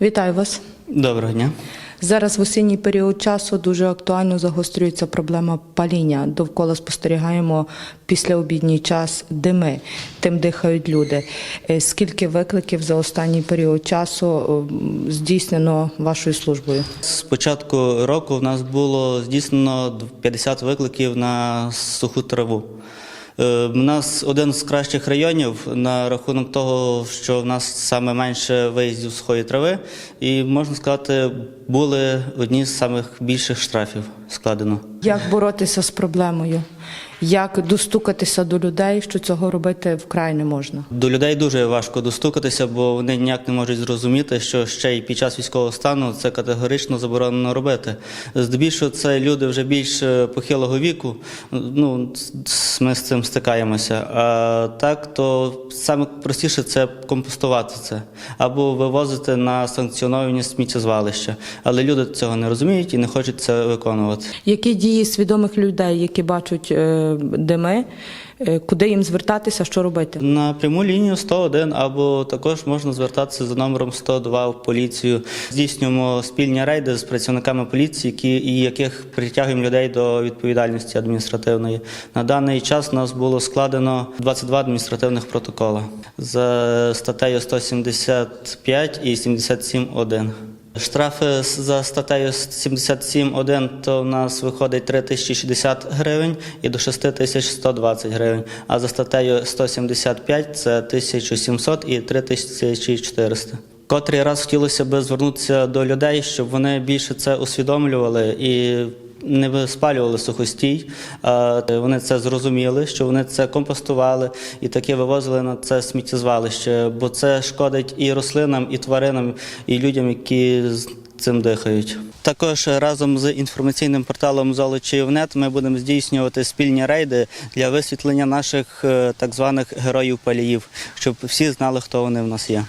Вітаю вас. Доброго дня. Зараз в осінній період часу дуже актуально загострюється проблема паління. Довкола спостерігаємо післяобідній час дими, тим дихають люди. Е, Скільки викликів за останній період часу е, здійснено вашою службою? З початку року в нас було здійснено 50 викликів на суху траву. Е, У нас один з кращих районів на рахунок того, що в нас саме менше виїздів сухої трави, і можна сказати, були одні з самих більших штрафів складено. Як боротися з проблемою? Як достукатися до людей, що цього робити вкрай не можна? До людей дуже важко достукатися, бо вони ніяк не можуть зрозуміти, що ще й під час військового стану це категорично заборонено робити. Здебільшого це люди вже більш е, похилого віку. Ну ми з цим стикаємося. А так, то саме простіше це компостувати це або вивозити на санкціоновані сміттєзвалища. Але люди цього не розуміють і не хочуть це виконувати. Які дії свідомих людей, які бачать е, дими, е, куди їм звертатися, що робити? На пряму лінію 101 або також можна звертатися за номером 102 в поліцію. Здійснюємо спільні рейди з працівниками поліції, які і яких притягуємо людей до відповідальності адміністративної. На даний час у нас було складено 22 адміністративних протоколи за статтею 175 і 77.1. Штрафи за статтею 77.1 то в нас виходить 3060 гривень і до 6120 гривень. А за статтею 175 це 1700 і 3400. Котрий раз хотілося б звернутися до людей, щоб вони більше це усвідомлювали і не спалювали сухостій. Вони це зрозуміли, що вони це компостували і таке вивозили на це сміттєзвалище, бо це шкодить і рослинам, і тваринам, і людям, які цим дихають. Також разом з інформаційним порталом Золочівнет ми будемо здійснювати спільні рейди для висвітлення наших е, так званих героїв паліїв, щоб всі знали, хто вони в нас є.